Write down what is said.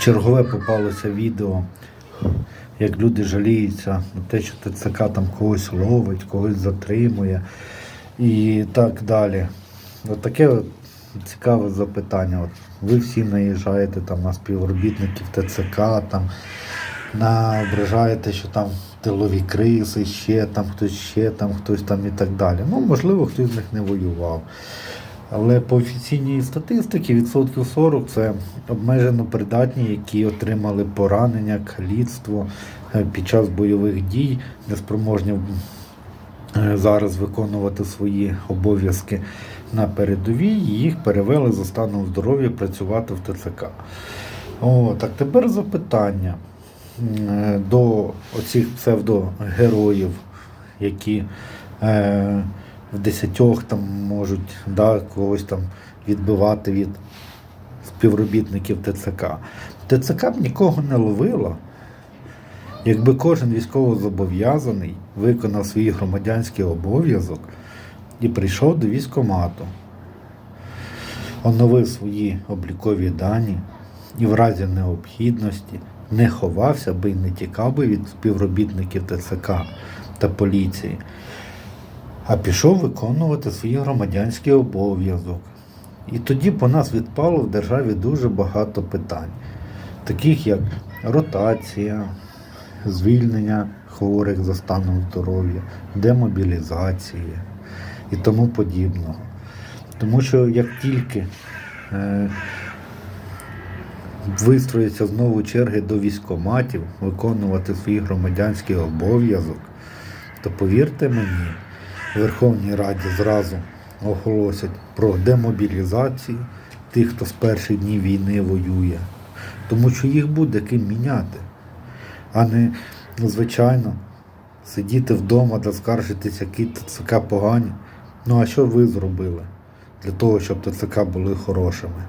чергове попалося відео, як люди жаліються на те, що ТЦК там когось ловить, когось затримує і так далі. От таке цікаве запитання. От ви всі наїжджаєте там на співробітників ТЦК, там наображаєте, що там тилові криси, ще там хтось, ще там хтось там і так далі. Ну, можливо, хтось з них не воював. Але по офіційній статистиці відсотків 40 це обмежено придатні, які отримали поранення, каліцтво е, під час бойових дій, неспроможні е, зараз виконувати свої обов'язки на передовій, їх перевели за станом здоров'я працювати в ТЦК. О, так тепер запитання е, до оцих псевдогероїв, які в десятьох там можуть да, когось там відбивати від співробітників ТЦК. ТЦК б нікого не ловила, якби кожен військовозобов'язаний виконав свій громадянський обов'язок і прийшов до військкомату, оновив свої облікові дані і в разі необхідності не ховався би і не тікав би від співробітників ТЦК та поліції, а пішов виконувати свій громадянський обов'язок. І тоді по нас відпало в державі дуже багато питань, таких як ротація, звільнення хворих за станом здоров'я, демобілізація і тому подібного. Тому що як тільки е, вистроїться знову черги до військоматів виконувати свій громадянський обов'язок, то повірте мені, Верховній Раді зразу оголосять про демобілізацію тих, хто з перших днів війни воює. Тому що їх буде ким міняти, а не, ну, звичайно, сидіти вдома та скаржитися, які ТЦК погані. Ну а що ви зробили для того, щоб ТЦК були хорошими?